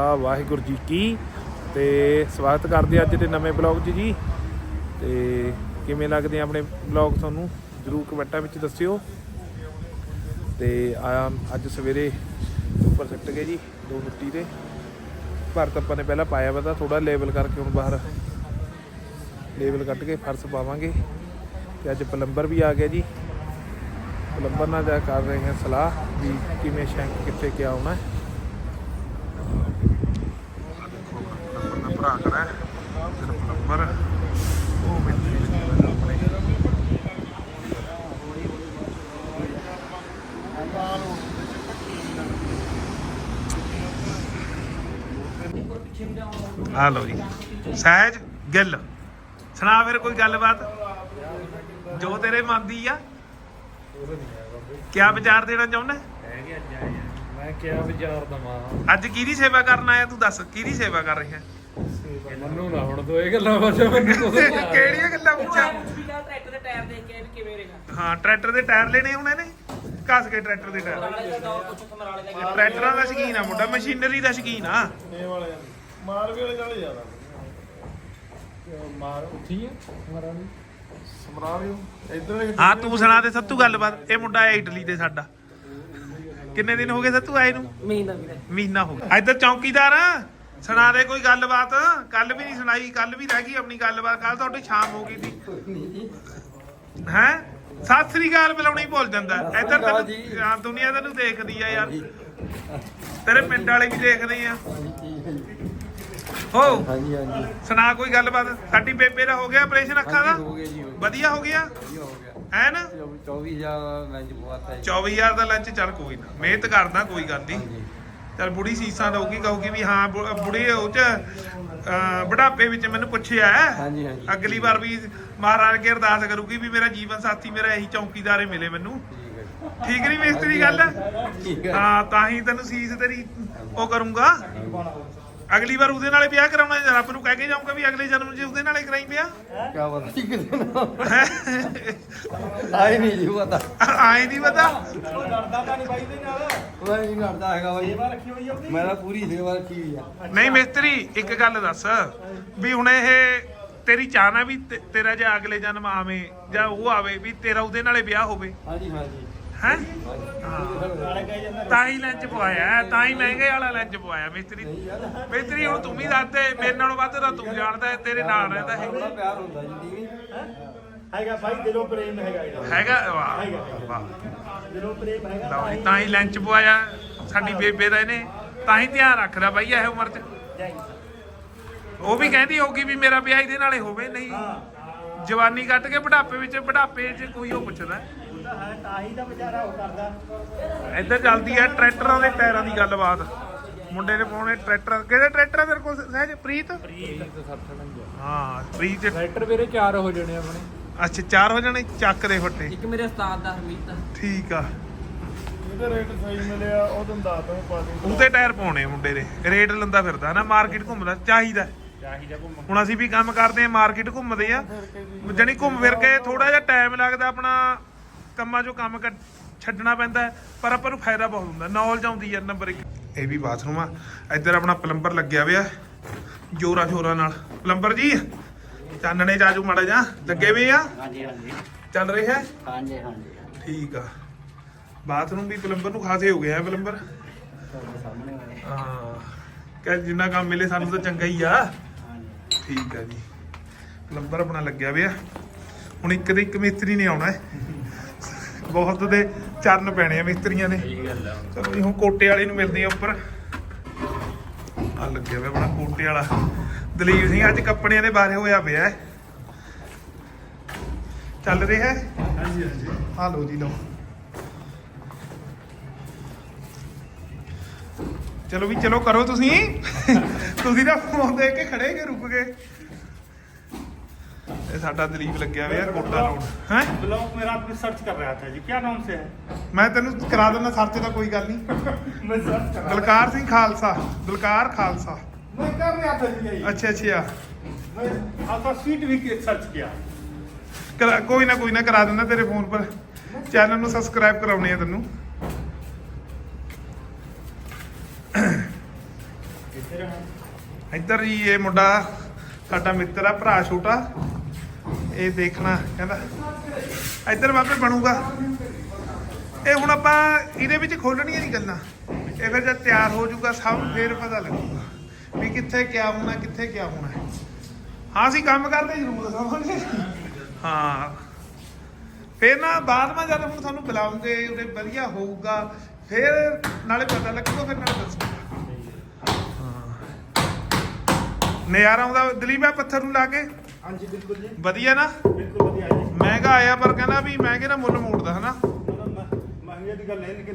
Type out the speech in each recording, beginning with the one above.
ਵਾਹਿਗੁਰੂ ਜੀ ਕੀ ਤੇ ਸਵਾਗਤ ਕਰਦੇ ਅੱਜ ਦੇ ਨਵੇਂ ਬਲੌਗ 'ਚ ਜੀ। ਤੇ ਕਿਵੇਂ ਲੱਗਦੇ ਆ ਆਪਣੇ ਬਲੌਗ ਤੁਹਾਨੂੰ? ਜਰੂਰ ਕਮੈਂਟਾਂ ਵਿੱਚ ਦੱਸਿਓ। ਤੇ ਆ, ਅੱਜ ਸਵੇਰੇ ਉੱਪਰ ਸਿੱਟ ਗਏ ਜੀ ਦੋ ਮਿੱਟੀ ਦੇ। ਭਰਤ ਆਪਾਂ ਨੇ ਪਹਿਲਾਂ ਪਾਇਆ ਵਾ ਤਾਂ ਥੋੜਾ ਲੈਵਲ ਕਰਕੇ ਹੁਣ ਬਾਹਰ ਲੈਵਲ ਕੱਟ ਕੇ ਫਰਸ਼ ਪਾਵਾਂਗੇ। ਤੇ ਅੱਜ ਪਲੰਬਰ ਵੀ ਆ ਗਿਆ ਜੀ। ਪਲੰਬਰ ਨਾਲ ਜਾ ਕਰ ਰਹੇ ਹਾਂ ਸਲਾਹ ਵੀ ਕਿਵੇਂ ਸ਼ੈਂਕ ਕਿੱਥੇ ਕਿਆ ਆਉਣਾ ਹੈ ਆਪਣਾ ਭਰਾ ਖੜਾ ਸਿਰਫ ਪਲੰਬਰ ਉਹ ਵਿੱਚ ਆਪਣੇ। ਆ ਜੀ। ਸਹਿਜ ਗਿੱਲ। ਸੁਣਾ ਫਿਰ ਕੋਈ ਗੱਲਬਾਤ? ਜੋ ਤੇਰੇ ਮਨ ਦੀ ਆ। ਕਿਆ ਵਿਚਾਰ ਦੇਣਾ ਚਾਹੁੰਦਾ। ਮੈਂ ਕਿਹਾ ਵਿਚਾਰ ਦਵਾਂ। ਅੱਜ ਕਿਹਦੀ ਸੇਵਾ ਕਰਨ ਆਇਆ? ਤੂੰ ਦੱਸ ਕਿਹਦੀ ਸੇਵਾ ਕਰ ਰਿਹਾ? ਮੈਨੂੰ ਨਾ ਹੁਣ ਦੋ ਇਹ ਗੱਲਾਂ ਬਾਰੇ ਮੈਨੂੰ ਰਿਹਾ। ਕਿਹੜੀਆਂ ਗੱਲਾਂ ਪੁੱਛਾਂ? ਟਰੈਕਟਰ ਦੇ ਟਾਇਰ ਦੇਖ ਕੇ ਵੀ ਕਿਵੇਂ ਰਹੇਗਾ। ਹਾਂ ਟਰੈਕਟਰ ਦੇ ਟਾਇਰ ਲੈਣੇ ਉਹਨੇ ਨੇ? ਘਸ ਕੇ ਟਰੈਕਟਰ ਦੇ ਟਾਇਰ। ਨਾਲੇ ਦਾ ਦੌਰ ਕੁਛ ਸਮਰਾਲੇ ਦਾ ਗਿਆ ਟਰੈਕਟਰਾਂ ਦਾ ਸ਼ਕੀਨ ਆ ਮੁੰਡਾ ਮਸ਼ੀਨਰੀ ਦਾ ਸ਼ਕੀਨ ਆ। ਨੇ ਵਾਲੇ ਮਾਰਵੇ ਵਾਲੇ ਨਾਲੇ ਜ਼ਿਆਦਾ ਮਾਰ ਉੱਠੀ ਆ ਮਾਰਾਂ ਨੂੰ ਸਮਰਾ ਲਿਓ ਇਧਰ ਹਾਂ ਤੂੰ ਸੁਣਾ ਦੇ ਸੱਤੂ ਗੱਲਬਾਤ। ਇਹ ਮੁੰਡਾ ਆਇਆ ਇਟਲੀ ਤੇ ਸਾਡਾ। ਕਿੰਨੇ ਦਿਨ ਹੋ ਗਏ ਸੱਤੂ ਆਏ ਨੂੰ? ਮਹੀਨਾ ਵੀਰੇ ਮਹੀਨਾ ਹੋ ਗਿਆ। ਇੱਧਰ ਚੌਕੀਦਾਰ ਆ, ਸੁਣਾ ਦੇ ਕੋਈ ਗੱਲਬਾਤ? ਕੱਲ ਵੀ ਨਹੀਂ ਸੁਣਾਈ ਕੱਲ ਵੀ ਰਹਿ ਗਈ ਆਪਣੀ ਗੱਲਬਾਤ ਕੱਲ ਤੁਹਾਡੀ ਸ਼ਾਮ ਹੋ ਗਈ ਸੀ। ਹੈ? ਸਤਿ ਸ੍ਰੀ ਅਕਾਲ ਬੁਲਾਉਣੀ ਭੁੱਲ ਜਾਂਦਾ। ਇੱਧਰ ਹਾਂ, ਦੁਨੀਆ ਤੈਨੂੰ ਦੇਖਦੀ ਆ ਯਾਰ। ਤੇਰੇ ਪਿੰਡ ਵਾਲੇ ਵੀ ਦੇਖਦੇ ਆ। ਹੋ। ਹਾਂਜੀ ਹਾਂਜੀ। ਸੁਣਾ ਕੋਈ ਗੱਲਬਾਤ? ਸਾਡੀ ਬੇਬੇ ਦਾ ਹੋ ਗਿਆ ਆਪਰੇਸ਼ਨ ਅੱਖਾਂ ਦਾ? ਹੋ ਗਿਆ ਜੀ ਹੋ ਗਿਆ। ਵਧੀਆ ਹੋ ਗਿਆ? ਵਧੀਆ ਹੋ ਗਿਆ। ਹੈ ਨਾ? 24000 ਲੰਚ ਪਵਾਤਾ ਜੀ। 24000 ਦਾ ਲੰਚ ਚੱਲ ਕੋਈ ਨਾ। ਮਿਹਨਤ ਕਰਦਾ ਕੋਈ ਗੱਲ ਨਹੀਂ ਚਲ ਬੁੜੀ ਸੀਸਾਂ ਦਊਗੀ ਕਹੂਗੀ ਵੀ ਹਾਂ ਬੁ- ਬੁੜੀ ਉਹ ਚ ਅਹ, ਬੁਢਾਪੇ ਵਿੱਚ ਮੈਨੂੰ ਪੁੱਛਿਆ। ਹਾਂਜੀ ਹਾਂਜੀ। ਅਗਲੀ ਵਾਰ ਵੀ ਮਹਾਰਾਜ ਕੇ ਅਰਦਾਸ ਕਰੂਗੀ ਵੀ ਮੇਰਾ ਜੀਵਨ ਸਾਥੀ ਮੇਰਾ ਇਹੀ ਚੌਕੀਦਾਰ ਮਿਲੇ ਮੈਨੂੰ। ਠੀਕ ਹੈ ਠੀਕ ਨਹੀਂ ਮਿਸਤਰੀ ਗੱਲ? ਠੀਕ ਹੈ। ਹਾਂ ਤਾਂ ਹੀ ਤੈਨੂੰ ਸੀਸ ਤੇਰੀ ਉਹ ਕਰੂੰਗਾ। ਅਗਲੀ ਵਾਰ ਉਹਦੇ ਨਾਲੇ ਵਿਆਹ ਕਰਾਉਣਾ ਜਾਂ ਰੱਬ ਨੂੰ ਕਹਿ ਕੇ ਜਾਊਂਗਾ ਵੀ ਅਗਲੇ ਜਨਮ 'ਚ ਉਹਦੇ ਨਾਲੇ ਕਰਾਈ ਵਿਆਹ। ਕੀ ਪਤਾ ਜੀ ਆਏ ਨਹੀਂ ਜੀ ਪਤਾ। ਆਏ ਨਹੀਂ ਪਤਾ। ਉਹ ਨਹੀਂ ਕਰਦਾ ਹੈਗਾ ਬਾਈ। ਮੈਂ ਤਾਂ ਪੂਰੀ ਸੇਵਾ ਰੱਖੀ ਹੋਈ ਆ। ਨਹੀਂ ਮਿਸਤਰੀ ਇੱਕ ਗੱਲ ਦੱਸ। ਵੀ ਹੁਣ ਇਹ ਤੇਰੀ ਚਾਹਨਾ ਵੀ ਤੇ- ਤੇਰਾ ਜੇ ਅਗਲੇ ਜਨਮ ਆਵੇ ਜਾਂ ਉਹ ਆਵੇ ਵੀ ਤੇਰਾ ਉਹਦੇ ਨਾਲੇ ਵਿਆਹ ਹੋਵੇ। ਹਾਂਜੀ ਹਾਂਜੀ। ਹੈ? ਤਾਂ ਹੀ ਲੰਚ ਪਵਾਇਆ ਤਾਂ ਹੀ ਮਹਿੰਗੇ ਵਾਲਾ ਲੰਚ ਪਵਾਇਆ ਮਿਸਤਰੀ। ਮਿਸਤਰੀ ਹੁਣ ਤੂੰ ਵੀ ਦੱਸ ਦੇ ਮੇਰੇ ਨਾਲੋਂ ਵੱਧ ਤਾਂ ਤੂੰ ਜਾਣਦਾ ਤੇਰੇ ਨਾਲ ਰਹਿੰਦਾ ਬੜਾ ਹੈ ਪਿਆਰ ਹੁੰਦਾ ਜੀ ਟੀਵੀ ਹੈਗਾ ਭਾਈ ਦਿਲੋਂ ਪ੍ਰੇਮ ਹੈਗਾ ਇਹਦਾ। ਹੈਗਾ? ਵਾਹ ਵਾਹ ਦਿਲੋਂ ਪ੍ਰੇਮ ਹੈਗਾ ਤਾਂ ਹੀ ਲੰਚ ਪਵਾਇਆ ਸਾਡੀ ਬੇਬੇ ਦਾ ਇਹਨੇ। ਤਾਂ ਹੀ ਧਿਆਨ ਰੱਖਦਾ ਬਾਈ ਇਹ ਉਮਰ 'ਚ। ਉਹ ਵੀ ਕਹਿੰਦੀ ਹੋਊਗੀ ਵੀ ਮੇਰਾ ਵਿਆਹ ਇਹਦੇ ਨਾਲੇ ਹੋਵੇ ਨਹੀਂ। ਜਵਾਨੀ ਕੱਟ ਕੇ ਬੁਢਾਪੇ ਵਿੱਚ ਬੁਢਾਪੇ 'ਚ ਕੋਈ ਉਹ ਪੁੱਛਦਾ। ਹੈ ਤਾਂ ਹੀ ਤਾਂ ਵਿਚਾਰਾ ਉਹ ਕਰਦਾ। ਇੱਧਰ ਚੱਲਦੀ ਹੈ ਟਰੈਕਟਰਾਂ ਦੇ ਟਾਇਰਾਂ ਦੀ ਗੱਲਬਾਤ। ਮੁੰਡੇ ਨੇ ਪਾਉਣੇ ਟਰੈਕਟਰ। ਕਿਹੜੇ ਟਰੈਕਟਰ ਆ ਤੇਰੇ ਕੋਲ? ਸਹਿਜ ਪ੍ਰੀਤ? ਹਾਂ ਪ੍ਰੀਤ। ਟਰੈਕਟਰ ਵੀਰੇ ਚਾਰ ਹੋ ਜਾਣੇ ਆਪਣੇ। ਅੱਛਾ ਚਾਰ ਹੋ ਜਾਣੇ? ਚੱਕ ਦੇ ਫੱਟੇ। ਇੱਕ ਮੇਰੇ ਉਸਤਾਦ ਦਾ ਹਰਮੀਤ ਠੀਕ ਆ। ਇਹਦਾ ਰੇਟ ਸਹੀ ਮਿਲਿਆ ਉਹ ਤੁਹਾਨੂੰ ਦੱਸ ਦਵਾਂ ਪਾ ਦੇ। ਉਹਦੇ ਟਾਇਰ ਪਾਉਣੇ ਮੁੰਡੇ ਦੇ। ਰੇਟ ਲੰਦਾ ਫਿਰਦਾ ਨਾ ਮਾਰਕੀਟ ਘੁੰਮਦਾ ਚਾਹੀਦਾ। ਹੁਣ ਅਸੀਂ ਵੀ ਕੰਮ ਕਰਦੇ ਆ ਮਾਰਕੀਟ ਘੁੰਮਦੇ ਆ। ਜਣੀ ਘੁੰਮ ਫਿਰ ਕੇ ਥੋੜਾ ਜਿਹਾ ਟਾਈਮ ਲੱਗਦਾ ਆਪਣਾ ਕੰਮਾਂ 'ਚੋਂ ਕੰਮ ਕੱਢ- ਛੱਡਣਾ ਪੈਂਦਾ ਹੈ, ਪਰ ਆਪਾਂ ਨੂੰ ਫਾਇਦਾ ਬਹੁਤ ਹੁੰਦਾ ਨੌਲੇਜ ਆਉਂਦੀ ਹੈ ਨੰਬਰ 1 ਇਹ ਵੀ ਬਾਥਰੂਮ ਆ ਇੱਧਰ ਆਪਣਾ ਪਲੰਬਰ ਲੱਗਿਆ ਹੋਇਆ ਜੋਰਾ ਜੋਰਾ ਨਾਲ। ਪਲੰਬਰ ਜੀ ਚਾਨਣੇ ਜਾਜੂ ਮਾੜਾ ਜਾ ਲੱਗੇ ਵੀ ਆ? ਹਾਂਜੀ ਹਾਂਜੀ। ਚੱਲ ਰਿਹਾ? ਹੈ ਹਾਂਜੀ ਹਾਂਜੀ। ਠੀਕ ਆ। ਬਾਥਰੂਮ ਵੀ ਪਲੰਬਰ ਨੂੰ ਖਾਸੇ ਹੋ ਗਿਆ ਹੈ ਪਲੰਬਰ ਹਾਂ ਕਹ ਜਿੰਨਾ ਕੰਮ ਮਿਲੇ ਸਾਨੂੰ ਤਾਂ ਚੰਗਾ ਹੀ ਆ। ਠੀਕ ਆ ਜੀ। ਪਲੰਬਰ ਆਪਣਾ ਲੱਗਿਆ ਹੋਇਆ। ਹੁਣ ਇੱਕ ਦੇ ਇੱਕ ਮਿਸਤਰੀ ਨੇ ਆਉਣਾ ਹੈ। ਬਹੁਤ ਦੇ ਚਰਨ ਪੈਣੇ ਆ ਮਿਸਤਰੀਆਂ ਦੇ। ਚਲੋ ਜੀ ਹੁਣ ਕੋਟੇ ਵਾਲੇ ਨੂੰ ਮਿਲਦੇ ਆ ਉੱਪਰ। ਆ ਲੱਗਿਆ ਹੋਇਆ ਆਪਣਾ ਕੋਟੇ ਵਾਲਾ। ਦਲੀਪ ਸਿੰਘ ਅੱਜ ਕੱਪੜਿਆਂ ਦੇ ਬਾਰੇ ਹੋਇਆ ਪਿਆ ਹੈ। ਚੱਲ ਰਿਹਾ ਹੈ? ਹਾਂਜੀ ਹਾਂਜੀ। ਆ ਲਓ ਜੀ ਲਓ। ਚਲੋ ਵੀ ਚਲੋ ਕਰੋ ਤੁਸੀਂ। ਤੁਸੀਂ ਤਾਂ ਫੋਨ ਦੇਖ ਕੇ ਖੜੇ ਕੇ ਰੁਕ ਗਏ? ਇਹ ਸਾਡਾ ਦਲੀਪ ਲੱਗਿਆ ਹੋਇਆ ਕੋਟਾ ਲਾਉਣ ਹੈ ब्लॉग में रात में सर्च कर रहा था जी क्या नाम से है ਮੈਂ ਤੈਨੂੰ ਕਰਾ ਦਿੰਦਾ ਸਰਚ ਦਾ ਕੋਈ ਗੱਲ ਨਹੀਂ मैं सर्च कर ਦਲਕਾਰ ਸਿੰਘ ਖਾਲਸਾ ਦਲਕਾਰ ਖਾਲਸਾ मैं कर रहा था जी यही ਅੱਛਾ ਅੱਛਾ मैं आपका स्वीट भी सर्च किया ਕਰਾ- ਕੋਈ ਨਾ ਕੋਈ ਨਾ ਕਰਾ ਦਿੰਦਾ ਤੇਰੇ ਫੋਨ ਪਰ ਚੈਨਲ ਨੂੰ ਸਬਸਕ੍ਰਾਈਬ ਕਰਾਉਣੇ ਆ ਤੈਨੂੰ ਇੱਧਰ ਜੀ ਇਹ ਮੁੰਡਾ ਸਾਡਾ ਮਿੱਤਰ ਆ ਭਰਾ ਛੋਟਾ ਇਹ ਦੇਖਣਾ, ਕਹਿੰਦਾ, ਇੱਧਰ ਬਾਬੇ ਬਣੂਗਾ। ਇਹ ਹੁਣ ਆਪਾਂ ਇਹਦੇ ਵਿੱਚ ਖੋਲਣੀਆਂ ਨਹੀਂ ਗੱਲਾਂ। ਇਹ ਫਿਰ ਜਦ ਤਿਆਰ ਹੋ ਜਾਊਗਾ, ਸਭ ਨੂੰ ਫੇਰ ਪਤਾ ਲੱਗੂਗਾ ਵੀ ਕਿੱਥੇ ਕਿਆ ਹੋਣਾ, ਕਿੱਥੇ ਕਿਆ ਹੋਣਾ। ਹਾਂ, ਅਸੀਂ ਕੰਮ ਕਰਦੇ ਜ਼ਰੂਰ ਦਿਖਾਵਾਂਗੇ। ਹਾਂ। ਫੇਰ ਨਾ ਬਾਅਦ ਵਿੱਚ ਜਦ ਹੁਣ ਤੁਹਾਨੂੰ ਬੁਲਾਉਂਗੇ, ਉਹਦੇ ਵਧੀਆ ਹੋਊਗਾ, ਫੇਰ ਨਾਲੇ ਪਤਾ ਲੱਗੂਗਾ, ਫਿਰ ਨਾਲੇ ਦੱਸੂਗਾ। ਹਾਂ। ਨਜ਼ਾਰਾ ਆਉਂਦਾ, ਦਲੀਪ ਪੱਥਰ ਨੂੰ ਲਾ ਕੇ। ਹਾਂਜੀ ਬਿਲਕੁਲ ਜੀ। ਵਧੀਆ ਨਾ? ਬਿਲਕੁਲ ਵਧੀਆ ਜੀ। ਮਹਿੰਗਾ ਆਇਆ ਪਰ ਕਹਿੰਦਾ ਵੀ ਮਹਿੰਗੇ ਦਾ ਮੁੱਲ ਮੋੜਦਾ ਹਨਾ? ਮਹਿੰਗੇ ਦੀ ਗੱਲ ਨਹੀਂ ਕਿ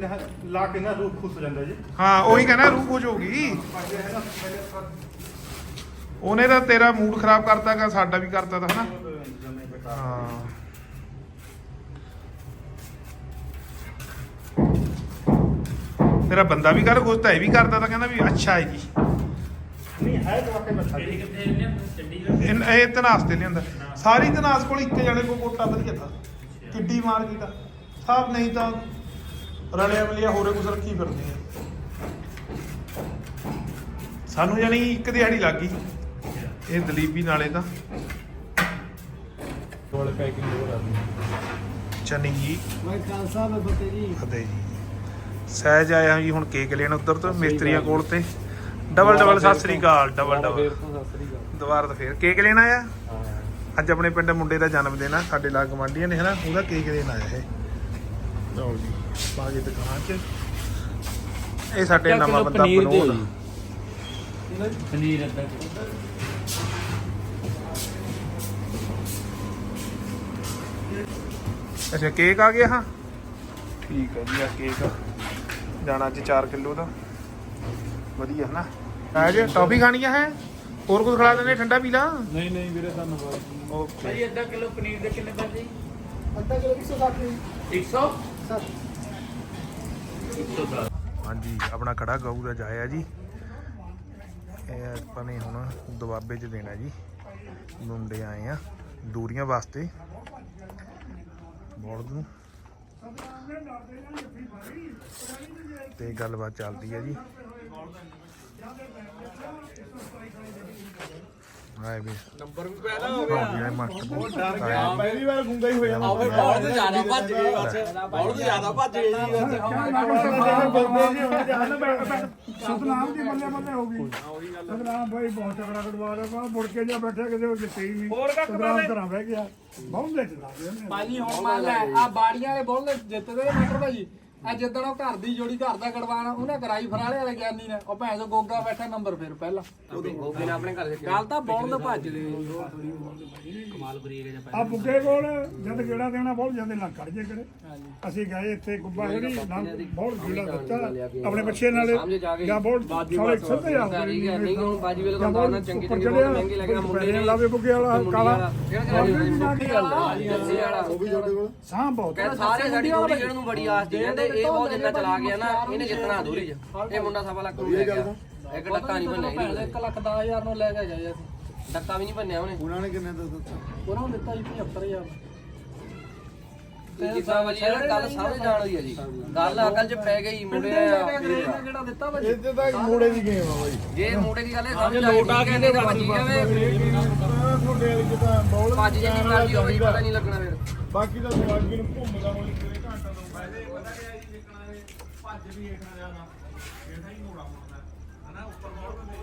ਲਾ ਕੇ ਨਾ ਰੂਹ ਖੁੱਸ ਜਾਂਦਾ ਜੀ। ਹਾਂ ਉਹੀ ਕਹਿੰਦਾ ਰੂਹ ਖੁਸ਼ ਹੋ ਗਈ। ਹੈ ਉਹਨੇ ਤਾਂ ਤੇਰਾ ਮੂਡ ਖਰਾਬ ਕਰਤਾਗਾ ਸਾਡਾ ਵੀ ਕਰਤਾ ਤਾ ਹਨਾ? ਹਾਂ। ਤੇਰਾ ਬੰਦਾ ਵੀ ਕਰ ਖੁਸ਼ ਤਾਂ ਇਹ ਵੀ ਕਰਦਾ ਤਾਂ ਕਹਿੰਦਾ ਵੀ ਅੱਛਾ ਹੈ ਜੀ। ਨਹੀਂ ਹੈ ਤਾਂ ਵਾਕਈ ਮੱਥਾ ਜੀ ਇਹ ਇਹ ਤਨਾਸ ਤੇ ਲਿਆਂਦਾ। ਸਾਰੀ ਤਨਾਸ ਕੋਲ ਇੱਕ ਜਣੇ ਕੋ ਕੋਟਾ ਵਧੀਆ ਥਾ। ਕਿੱਡੀ ਮਾਰਕੀਟ ਆ ਸਭ ਨਹੀਂ ਤਾਂ ਰਲਿਆ ਮਲਿਆ ਹੋਰੇ ਕੁਝ ਰੱਖੀ ਫਿਰਦੇ ਆ। ਸਾਨੂੰ ਜਾਨੀ ਇੱਕ ਦਿਹਾੜੀ ਲੱਗ ਗਈ। ਇਹ ਦਲੀਪੀ ਨਾਲੇ ਤਾਂ। ਵਾਲੇ ਪੈਕਿੰਗ ਹੋ ਰਹੀ ਚੰਨੀ ਜੀ। ਮੈਂ ਕਾਲ ਸਾਹਿਬ ਬਤੇ ਜੀ ਫਤਿਹ ਜੀ। ਸਹਿਜ ਆਇਆ ਜੀ ਹੁਣ ਕੇਕ ਲੈਣ ਉੱਧਰ ਤੋਂ ਮਿਸਤਰੀਆਂ ਕੋਲ ਤੇ। ਡਬਲ ਡਬਲ ਸਤਿ ਸ੍ਰੀ ਅਕਾਲ ਡਬਲ ਫੇਰ ਡਬਲ ਤੋਂ ਸਤਿ ਸ੍ਰੀ ਅਕਾਲ। ਦੁਬਾਰਾ ਤਾਂ ਫੇਰ ਕੇਕ ਲੈਣ ਆਇਆ? ਹਾਂ। ਅੱਜ ਆਪਣੇ ਪਿੰਡ ਮੁੰਡੇ ਦਾ ਜਨਮ ਦਿਨ ਆ ਸਾਡੇ ਲਾਗ ਗਵਾਂਢੀਆਂ ਨੇ ਹਨਾ ਉਹਦਾ ਕੇਕ ਦੇਣ ਆਇਆ ਇਹ। ਲਓ ਜੀ ਬਾਗੇ ਦੁਕਾਨ 'ਚ। ਇਹ ਸਾਡੇ ਨਵਾਂ ਬੰਦਾ ਬਣਾਉਣਾ ਪਨੀਰ ਅੱਧਾ ਅੱਛਾ ਕੇਕ ਆ ਗਿਆ ਹਾਂ? ਠੀਕ ਹੈ ਜੀ ਆ। ਕੇਕ ਜਾਣਾ ਅੱਜ 4 ਕਿਲੋ ਦਾ। ਵਧੀਆ ਹਨਾ? ਅੱਜ ਟੌਫੀ ਖਾਣੀ ਆ ਹੈ ਹੋਰ ਕੁਝ ਖਿਲਾ ਦਿੰਦੇ ਠੰਡਾ ਪੀ ਲਾ ਨਹੀਂ ਨਹੀਂ ਵੀਰੇ ਧੰਨਵਾਦ ਓਕੇ। ਭਾਈ ਅੱਧਾ ਕਿਲੋ ਪਨੀਰ ਦੇ ਕਿੰਨੇ ਪੈਸੇ? ਜੀ। ਅੱਧਾ ਕਿਲੋ 160 100 ਹਾਂਜੀ ਆਪਣਾ ਖੜਾ ਗਊ ਦਾ ਜਾਇਆ ਜੀ। ਇਹ ਆਪਾਂ ਨੇ ਹੁਣ ਦੁਆਬੇ 'ਚ ਦੇਣਾ ਜੀ। ਮੁੰਡੇ ਆਏ ਆ ਦੂਰੀਆਂ ਵਾਸਤੇ। ਬੋਰਡ ਨੂੰ ਤੇ ਗੱਲਬਾਤ ਚੱਲਦੀ ਹੈ ਜੀ। ਆਏ ਵੀ ਨੰਬਰ ਵੀ ਪਹਿਲਾਂ ਹੋ ਗਿਆ ਹਾਂ ਮਾਸਟਰ। ਪਹਿਲੀ ਵਾਰ ਗੁੰਗਾ ਹੀ ਹੋਇਆ ਆਵੇ ਬਹੁਤ ਜ਼ਿਆਦਾ ਭੱਜ ਗਏ ਬਸ ਬਹੁਤ ਜ਼ਿਆਦਾ ਭੱਜ ਗਏ ਜੀ ਬਸ ਸਤਨਾਮ ਦੀ ਬੱਲੇ ਬੱਲੇ ਹੋ ਗਈ ਸਤਨਾਮ ਭਾਈ ਬਹੁਤ ਤਕੜਾ ਕਟਵਾ ਰਿਹਾ ਪਰ ਮੁੜ ਕੇ ਜਾ ਬੈਠਿਆ ਕਿਤੇ ਉਹ ਜਿੱਤੇ ਹੀ ਨਹੀਂ ਹੋਰ ਕੱਕ ਬਲੇ ਘਰਾਂ ਬਹਿ ਗਿਆ ਬਹੁਤ ਲੇਟ ਲਾ ਗਿਆ ਭਾਜੀ ਹੁਣ ਮੰਨ ਲੈ ਆ ਬਾੜੀਆਂ ਵਾਲੇ ਬੁੱਲ ਜਿੱਤਦੇ ਨੇ ਮਟਰ ਭਾਜੀ ਆ ਜਿੱਦਣ ਉਹ ਘਰ ਦੀ ਜੋੜੀ ਘਰ ਦਾ ਗੜਵਾਨ ਉਹਨੇ ਕਰਾਈ ਫਰਾਲੇ ਵਾਲੇ ਗਿਆਨੀ ਨੇ। ਉਹ ਭੈਣ ਚੋ ਗੋਗਾ ਬੈਠਾ ਨੰਬਰ ਫਿਰ ਪਹਿਲਾਂ। ਗੋਗੇ ਨੇ ਆਪਣੇ ਘਰ ਦੇ ਗੱਲ ਤਾਂ ਬੌਲ ਭੱਜ ਗਏ ਕਮਾਲ ਬਰੀਕ ਜਾਂ ਆ ਬੁੱਗੇ ਕੋਲ ਜਦ ਗੇੜਾ ਦੇਣਾ ਬਹੁਤ ਜਾਂਦੇ ਨਾ ਕੱਢ ਜੇ ਕਰੇ ਅਸੀਂ ਗਏ ਇੱਥੇ ਗੁੱਬਾ ਜਿਹੜੀ ਨਾ ਬਹੁਤ ਗੇੜਾ ਦਿੱਤਾ। ਆਪਣੇ ਬੱਚੇ ਨਾਲ ਜਾਂ ਬਹੁਤ ਸਾਰੇ ਸੱਤੇ ਆ। ਨਹੀਂ ਹੁਣ ਬਾਜੀ ਵੇਲੇ ਤਾਂ ਆਉਂਦਾ ਚੰਗੀ ਚੰਗੀ ਬਹੁਤ ਮਹਿੰਗੀ ਲੱਗਣਾ ਮੁੰਡੇ ਨੇ। ਲਾਵੇ ਬੁੱਗੇ ਵਾਲਾ ਕਾਲਾ। ਉਹ ਵੀ ਤੁਹਾਡੇ ਕੋਲ। ਸਾਹ ਬਹੁਤ। ਸਾਰੇ ਸਾਡੀ ਜੋੜੀ ਜਿਹੜਾ ਨੂੰ ਬੜੀ ਆਸ ਦੀ ਕਹਿੰਦੇ ਇਹ ਬਹੁਤ ਜਿੰਨਾ ਚਲਾ ਗਿਆ ਨਾ ਇਹਨੇ ਜਿੱਤਣਾ ਅਧੂਰੀ ਚ। ਇਹ ਮੁੰਡਾ ਸਵਾ ਲੱਖ ਨੂੰ ਲੈ ਗਿਆ। ਇੱਕ ਡੱਕਾ ਨਹੀਂ ਬੰਨਿਆ ਇਹਨੇ। ਦੇ 1 ਲੱਖ 10000 ਨੂੰ ਲੈ ਕੇ ਜਾਏ ਅਸੀਂ। ਡੱਕਾ ਵੀ ਨਹੀਂ ਬੰਨਿਆ ਉਹਨੇ। ਉਹਨਾਂ ਨੇ ਕਿੰਨੇ ਦਾ ਦਿੱਤਾ? ਉਹਨਾਂ ਨੂੰ ਦਿੱਤਾ ਜੀ 75000 ਜਿੱਦਾਂ ਵਜੀ ਇਹ ਗੱਲ ਸਾਰੇ ਜਾਣ ਹੋਈ ਹੈ ਜੀ। ਗੱਲ ਅਕਲ ਚ ਪੈ ਗਈ ਮੁੰਡੇ ਨੇ ਕਿਹੜਾ ਦਿੱਤਾ ਭਾਜੀ ਇੱਥੇ ਤਾਂ ਮੋੜੇ ਦੀ ਗੇਮ ਆ ਬਾਈ। ਜੇ ਮੁੰਡੇ ਦੀ ਗੱਲ ਹੈ ਸਮਝ ਆ ਗਈ ਕਹਿੰਦੇ ਭੱਜੀ ਜਾਵੇ ਤੁਹਾਡੇ ਵਾਲੀ ਚ ਤਾਂ ਬੌਲ ਭੱਜ ਜਿੰਨੀ ਮਰਜ਼ੀ ਹੋਵੇ ਪਤਾ ਨਹੀਂ ਬਾਕੀ ਤਾਂ ਸਵਾਗੀ ਨੂੰ ਘੁੰਮਦਾ ਹੋਣੀ ਕਿਤੇ ਘੰਟਾ ਦੋ ਫਾਇਦੇ ਪਤਾ ਕਿ ਆਈ ਦੇਖਣਾ ਇਹ ਭੱਜ ਵੀ ਦੇਖਣਾ ਜਾਣਾ ਇਹਦਾ ਹੀ ਮੋੜਾ ਮੁੜਨਾ ਹਨਾ ਉੱਪਰ ਬੌਲ ਬੰਦੇ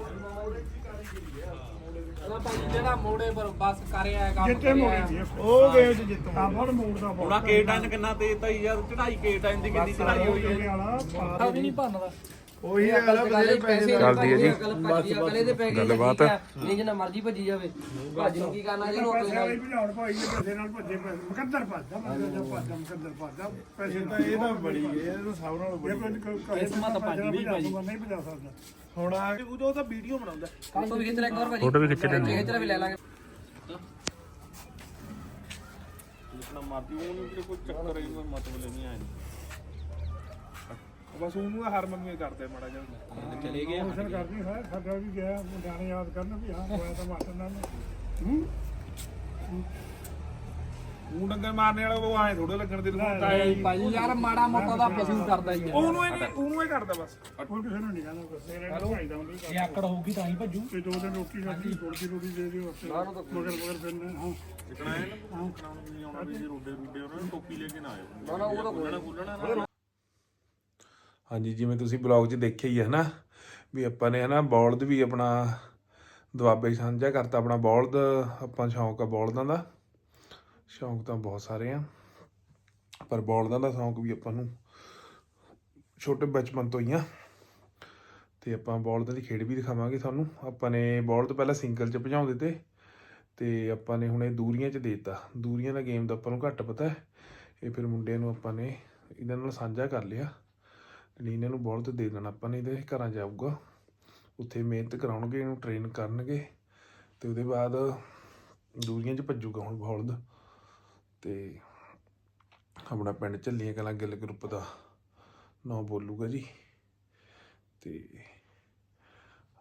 ਉਹਦਾ ਭਾਜੀ ਜਿਹੜਾ ਮੋੜੇ ਪਰ ਬਸ ਕਰਿਆ ਕੰਮ ਜਿੱਤੇ ਮੋੜੀ ਕਰਿਆ ਸੀ ਉਹ ਚ ਜਿੱਤੂ ਆ ਫੜ ਮੋੜ। ਦਾ ਉਹਨਾਂ ਕੇ ਟਾਈਮ ਕਿੰਨਾ ਤੇ ਤਾਈ ਯਾਰ ਚੜਾਈ ਕੇ ਟਾਈਮ ਦੀ ਕਿੰਨੀ ਚੜਾਈ ਹੋਈ ਹੈ। ਵਾਲਾ ਪੱਠਾ ਵੀ ਨਹੀਂ ਭੰਨਦਾ। ਉਹੀ ਗੱਲ ਆ ਬਥੇਰੇ ਪੈਸੇ ਚੱਲਦੀ ਹੈ ਜੀ। ਭੱਜੀ ਅਗਲੇ ਦੇ ਪੈ ਗਏ ਗੱਲਬਾਤ। ਨਹੀਂ ਜਿੰਨਾ ਮਰਜ਼ੀ ਭੱਜੀ ਜਾਵੇ। ਭੱਜ ਨੂੰ ਕੀ ਕਰਨਾ ਜੀ ਰੋਕ ਵਾਲੀ ਭਜਾਉਣ ਭਾਈ ਨੇ ਪੈਸੇ ਨਾਲ ਭੱਜੇ ਪੈਸੇ ਮੁਕੱਦਰ ਭੱਜਦਾ ਮੁਕੱਦਰ ਭੱਜਦਾ ਮੁਕੱਦਰ ਭੱਜਦਾ ਪੈਸੇ ਤਾਂ ਇਹ ਤਾਂ ਬੜੀ ਹੈ ਇਹ ਤਾਂ ਸਭ ਨਾਲੋਂ ਇਹ ਬੜੀ ਕਿਸਮਤ ਭੱਜ ਵੀ ਭਾਜੀ। ਨਹੀਂ ਭਜਾ ਸਕਦਾ। ਹੁਣ ਆ ਉਹ ਤਾਂ ਵੀਡੀਓ ਬਣਾਉਂਦਾ। ਫੋਟੋ ਵੀ ਖਿੱਚ ਲੈ ਇੱਕ ਵਾਰ ਭਾਜੀ। ਫੋਟੋ ਵੀ ਖਿੱਚ ਲੈਂਦੇ ਖਿੱਚ ਲੈ ਵੀ ਲੈ ਲਾਂਗੇ। ਜਿੰਨਾ ਮਰਦੀ ਉਹ ਨਹੀਂ ਕੋਈ ਚੱਕਰ ਹੀ ਮਤਲਬ ਨਹੀਂ ਆਇਆ। ਬਸ ਉਹਨੂੰ ਹਰ ਮੰਗੇ ਕਰਦੇ ਮਾੜਾ ਜਿਹਾ। ਚਲੇ ਗਏ ਕੋਸ਼ਿਸ਼ ਕਰਦੀ ਹੈ ਸਾਡਾ ਵੀ ਗਿਆ ਗਾਣੇ ਯਾਦ ਕਰਨ ਵੀ ਹਾਂ ਹੋਇਆ ਤਾਂ ਮਾਸਟਰ ਨਾਲ। ਹੂੰ? ਊਂ ਡੰਗਰ ਮਾਰਨੇ ਵਾਲਾ ਉਹ ਐ ਥੋੜੇ ਲੱਗਣ ਦੇ ਤਾਇਆ ਜੀ ਭਾਈ ਯਾਰ ਮਾੜਾ ਮੋਟਾ ਦਾ ਪਸ਼ੂ ਕਰਦਾ ਹੀ ਉਹਨੂੰ ਇਹ ਉਹਨੂੰ ਇਹ ਕਰਦਾ ਬਸ। ਕੋਈ ਕਿਸੇ ਨੂੰ ਨਹੀਂ ਕਹਿੰਦਾ ਨੂੰ ਹੁੰਦੀ ਜੇ ਆਕੜ ਹੋਊਗੀ ਤਾਂ ਹੀ ਭੱਜੂ। ਤੇ ਦੋ ਦਿਨ ਰੋਟੀ ਖਾਧੀ ਥੋੜੀ ਰੋਟੀ ਦੇ ਦਿਓ ਮਗਰ ਮਗਰ ਫਿਰਨਾ ਹਾਂ। ਟਿਕਣਾ ਹੈ ਨਾ ਟਿਕਣਾ ਨੂੰ ਨਹੀਂ ਆਉਣਾ ਵੀ ਜੇ ਰੋਡੇ ਰੋਡੇ ਉਹਨਾਂ ਨੂੰ ਟੋਪੀ ਲੈ ਕੇ ਨਾ ਆਇਓ। ਨਾ ਨਾ ਉਹ ਤਾਂ ਖੁੱਲਣਾ ਖੁੱਲਣਾ ਨਾ। ਹਾਂਜੀ, ਜਿਵੇਂ ਤੁਸੀਂ ਬਲੌਗ 'ਚ ਦੇਖਿਆ ਹੀ ਹੈ ਨਾ, ਵੀ ਆਪਾਂ ਨੇ ਹਨਾ ਬੌਲਦ ਵੀ ਆਪਣਾ ਦੁਆਬੇ ਸਾਂਝਾ ਕਰਤਾ, ਆਪਣਾ ਬੌਲਦ, ਆਪਾਂ ਸ਼ੌਂਕ ਆ ਬੌਲਦਾਂ ਦਾ। ਸ਼ੌਂਕ ਤਾਂ ਬਹੁਤ ਸਾਰੇ ਆ, ਪਰ ਬੌਲਦਾਂ ਦਾ ਸ਼ੌਂਕ ਵੀ ਆਪਾਂ ਨੂੰ ਛੋਟੇ ਬਚਪਨ ਤੋਂ ਹੀ ਆ। ਤੇ ਆਪਾਂ ਬੌਲਦਾਂ ਦੀ ਖੇਡ ਵੀ ਦਿਖਾਵਾਂਗੇ ਤੁਹਾਨੂੰ। ਆਪਾਂ ਨੇ ਬੌਲਦ ਪਹਿਲਾਂ ਸਿੰਗਲ 'ਚ ਭਜਾਉਂਦੇ ਤੇ ਤੇ ਆਪਾਂ ਨੇ ਹੁਣ ਇਹ ਦੂਰੀਆਂ 'ਚ ਦੇਤਾ। ਦੂਰੀਆਂ ਦਾ ਗੇਮ ਦਾ ਆਪਾਂ ਨੂੰ ਘੱਟ ਪਤਾ ਹੈ। ਇਹ ਫਿਰ ਮੁੰਡਿਆਂ ਨੂੰ ਆਪਾਂ ਨੇ ਇਹਨਾਂ ਨਾਲ ਸਾਂਝਾ ਕਰ ਲਿਆ। ਨਹੀਂ ਇਹਨਾਂ ਨੂੰ ਬਹੁਤ ਦੇ ਦੇਣਾ, ਆਪਾਂ ਨੇ ਇਹਦੇ ਘਰਾਂ ਜਾਊਗਾ। ਉੱਥੇ ਮਿਹਨਤ ਕਰਾਉਣਗੇ, ਇਹਨੂੰ ਟ੍ਰੇਨ ਕਰਨਗੇ ਤੇ ਉਹਦੇ ਬਾਅਦ ਦੂਰੀਆਂ 'ਚ ਭੱਜੂਗਾ ਹੁਣ ਬੌਲਦ ਤੇ ਆਪਣਾ ਪਿੰਡ ਝੱਲੀਆਂ ਕਲਾਂ ਗਿੱਲ ਗਰੁੱਪ ਦਾ ਨਾਂ ਬੋਲੂਗਾ ਜੀ। ਤੇ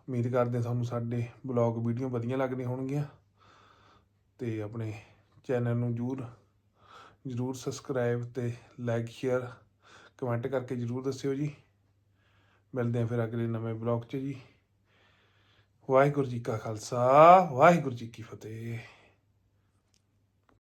ਉਮੀਦ ਕਰਦੇ ਹਾਂ ਤੁਹਾਨੂੰ ਸਾਡੇ ਬਲੌਗ ਵੀਡੀਓ ਵਧੀਆ ਲੱਗਦੀਆਂ ਹੋਣਗੀਆਂ ਤੇ ਆਪਣੇ ਚੈਨਲ ਨੂੰ ਜਰੂਰ ਜਰੂਰ ਸਬਸਕ੍ਰਾਈਬ ਤੇ ਲਾਈਕ ਸ਼ੇਅਰ ਕਮੈਂਟ ਕਰਕੇ ਜਰੂਰ ਦੱਸਿਓ ਜੀ। ਮਿਲਦੇ ਹਾਂ ਫਿਰ ਅਗਲੇ ਨਵੇਂ ਬਲੌਗ 'ਚ ਜੀ। ਵਾਹਿਗੁਰੂ ਜੀ ਕਾ ਖਾਲਸਾ, ਵਾਹਿਗੁਰੂ ਜੀ ਕੀ ਫਤਿਹ।